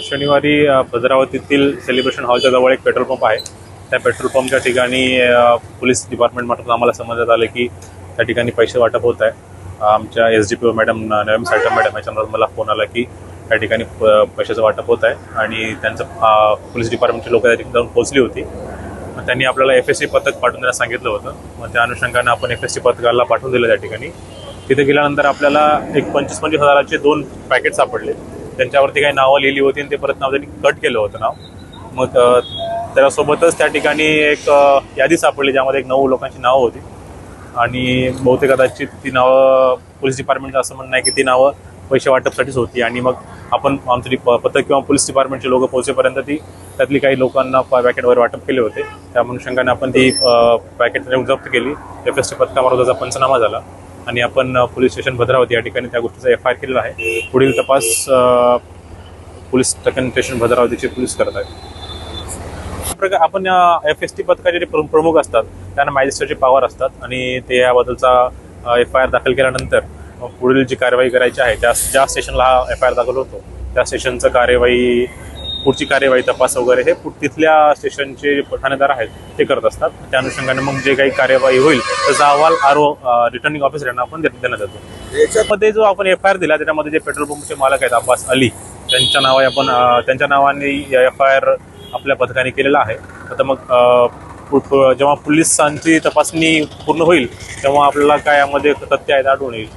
शनिवारी भद्रावतीतील सेलिब्रेशन हॉलच्या जवळ एक पेट्रोल पंप आहे. त्या पेट्रोल पंपच्या ठिकाणी पोलीस डिपार्टमेंट मार्फत आम्हाला समजण्यात आलं की त्या ठिकाणी पैसे वाटप होत आहे आमच्या S D P O madam नवीन साठम मॅडम याच्यानंतर मला फोन आला की त्या ठिकाणी पैशाचं वाटप होत आहे. आणि त्यांचं पोलीस डिपार्टमेंटची लोक त्या ठिकाणी जाऊन पोहोचली होती. त्यांनी आपल्याला एफ एस सी पथक पाठवून द्यायला सांगितलं होतं. मग त्या अनुषंगाने आपण एफ एस सी पथकाला पाठवून दिलं त्या ठिकाणी. तिथे गेल्यानंतर आपल्याला एक पंचवीस पंचवीस हजाराचे दोन पॅकेट सापडले. त्यांच्यावरती काही नावं लिहिली होती आणि ते परत नाव त्यांनी कट केलं होतं नाव. मग त्यासोबतच त्याच्यासोबतच त्या ठिकाणी एक यादी सापडली ज्यामध्ये एक नऊ लोकांची नावं होती. आणि बहुतेक कदाचित ती नावं पोलीस डिपार्टमेंटचं असं म्हणणं आहे की ती नावं पैसे वाटपसाठीच होती आणि मग आपण आमची पथक किंवा पोलीस डिपार्टमेंटचे लोक पोहोचेपर्यंत ती त्यातली काही लोकांना पॅकेट वगैरे वाटप केले होते. त्या अनुषंगाने आपण ती पॅकेट जप्त केली. एफ एस टी पथकामार्फत त्याचा पंचनामा झाला. आणि आपण पोलीस स्टेशन भद्रावती या ठिकाणी त्या गोष्टीचा एफ आय आर केलेला आहे. पुढील तपास पोलीस स्टेशन भद्रावतीचे पोलीस करत आहेत. प्रकार आपण एफ एस टी पथकाचे जे प्रमुख असतात त्यांना मॅजिस्ट्रेटचे पॉवर असतात. आणि ते याबद्दलचा एफ आय आर दाखल केल्यानंतर पुढील जी कार्यवाही करायची आहे त्या ज्या स्टेशनला हा एफ आय आर दाखल होतो त्या स्टेशनचं कार्यवाही पुढची कार्यवाही तपास वगैरे हे पु- तिथल्या स्टेशनचे ठाणेदार आहेत ते करत असतात. त्या अनुषंगाने मग जे काही कार्यवाही होईल त्याचा अहवाल आर ओ रिटर्निंग ऑफिसरांना आपण देण्यात येतो. याच्यामध्ये जो आपण एफ आय आर दिला त्याच्यामध्ये जे पेट्रोल पंपचे मालक आहेत अब्बास अली त्यांच्या नावाने आपण त्यांच्या नावाने एफ आय आर आपल्या पथकाने केलेला आहे. आता मग जेव्हा पोलिसांची तपासणी पूर्ण होईल तेव्हा आपल्याला काय यामध्ये तथ्य आहेत आढळून येईल.